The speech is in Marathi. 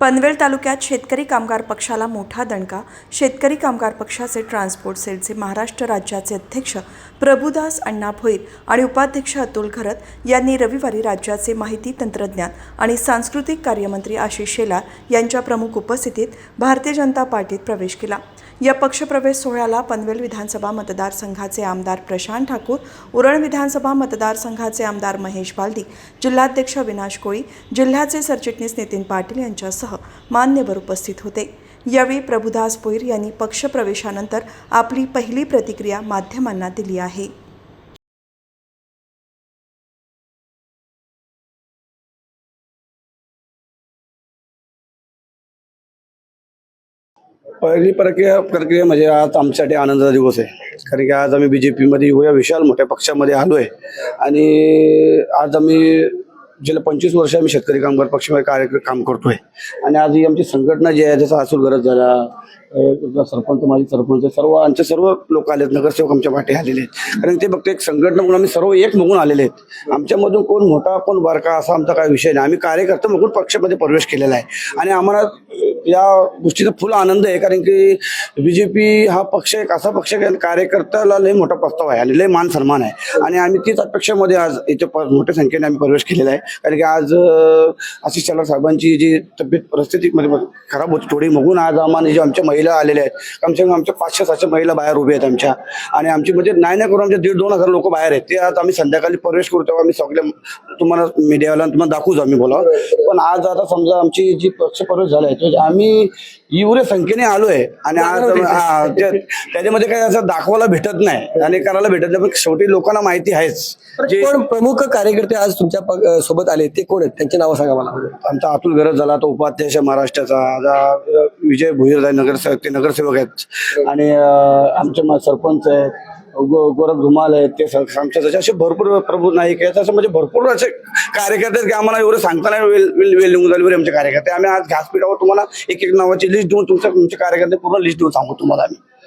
पनवेल तालुक्यात शेतकरी कामगार पक्षाला मोठा दणका. शेतकरी कामगार पक्षाचे ट्रान्सपोर्ट सेलचे महाराष्ट्र राज्याचे अध्यक्ष प्रभुदास अण्णा भोईर आणि उपाध्यक्ष अतुल खरत यांनी रविवारी राज्याचे माहिती तंत्रज्ञान आणि सांस्कृतिक कार्यमंत्री आशिष शेलार यांच्या प्रमुख उपस्थितीत भारतीय जनता पार्टीत प्रवेश केला. या पक्षप्रवेश सोहळ्याला पनवेल विधानसभा मतदारसंघाचे आमदार प्रशांत ठाकूर उरण विधानसभा मतदारसंघाचे आमदार महेश बालदी जिल्हाध्यक्ष अविनाश कोळी जिल्ह्याचे सरचिटणीस नितीन पाटील यांच्यासह मान्यवर उपस्थित होते. यावेळी प्रभुदास भोईर यांनी पक्षप्रवेशानंतर आपली पहिली प्रतिक्रिया माध्यमांना दिली आहे. पहिली प्रक्रिया प्रक्रिया म्हणजे आज आमच्यासाठी आनंदाचा दिवस आहे. कारण की आज आम्ही बी जे पीमध्ये एवढ्या विशाल मोठ्या पक्षामध्ये आलो आहे आणि आज आम्ही गेल्या पंचवीस वर्ष आम्ही शेतकरी कामगार पक्षामध्ये कार्य काम करतोय. आणि आज ही आमची संघटना जी आहे जसं असूल गरज झाला. सरपंच माझे सरपंच सर्व आमचे सर्व लोक आले आहेत नगरसेवक आमच्या पाठी आलेले आहेत. कारण ते फक्त एक संघटना म्हणून आम्ही सर्व एक म्हणून आलेले आहेत. आमच्यामधून कोण मोठा कोण बारका असा आमचा काय विषय नाही. आम्ही कार्यकर्ते म्हणून पक्षामध्ये प्रवेश केलेला आहे. आणि आम्हाला या गोष्टीचा फुल आनंद आहे कारण की बीजेपी हा पक्ष एक असा पक्ष आहे कार्यकर्त्याला लय मोठा प्रस्ताव आहे आणि लय मान सन्मान आहे. आणि आम्ही तीच अपेक्षामध्ये आज इथे मोठ्या संख्येने आम्ही प्रवेश केलेला आहे. कारण की आज आशिष चलार साहेबांची जी तब्येत परिस्थितीमध्ये खराब होती थोडी बघून आज आम्हाला जे आमच्या महिला आलेल्या आहेत कमसे कम आमच्या पाचशे सातशे महिला बाहेर उभे आहेत आमच्या. आणि आमची म्हणजे नाही नाही करून आमच्या दीड दोन हजार लोक बाहेर आहेत. ते आज आम्ही संध्याकाळी प्रवेश करू तेव्हा आम्ही सगळ्या तुम्हाला मीडियावाला तुम्हाला दाखवू आम्ही बोला पण आज आता समजा आमची जी पक्ष प्रवेश झालाय तो आम्ही एवढ्या संख्येने आलोय आणि आज हा, त्या- त्याच्यामध्ये काही असं दाखवायला भेटत नाही आणि करायला भेटत नाही पण शेवटी लोकांना माहिती आहेच. जे कोण प्रमुख कार्यकर्ते आज तुमच्या प- अ, सोबत आले ते कोण आहेत? त्यांची नावं सांगा मला. आमचा अतुल गरज झाला तो उपाध्यक्ष आहे महाराष्ट्राचा आता विजय भुईर आहे नगरसेवक ते नगरसेवक आहेत. आणि अ, आमचे मा- सरपंच आहेत. गो- गोरख धुमाल आहेत ते स- आमच्या असे भरपूर प्रभू नाईक आहेत. असं म्हणजे भरपूर असे कार्यकर्ते आहेत की आम्हाला एवढं सांगता नाही वेल वेल वेल निघून झाली आमचे कार्यकर्ते. आम्ही आज घासपीठावर तुम्हाला एक एक नावाची लिस्ट देऊन तुमच्या तुमचे कार्यकर्ते पूर्ण लिस्ट देऊन सांगू तुम्हाला आम्ही.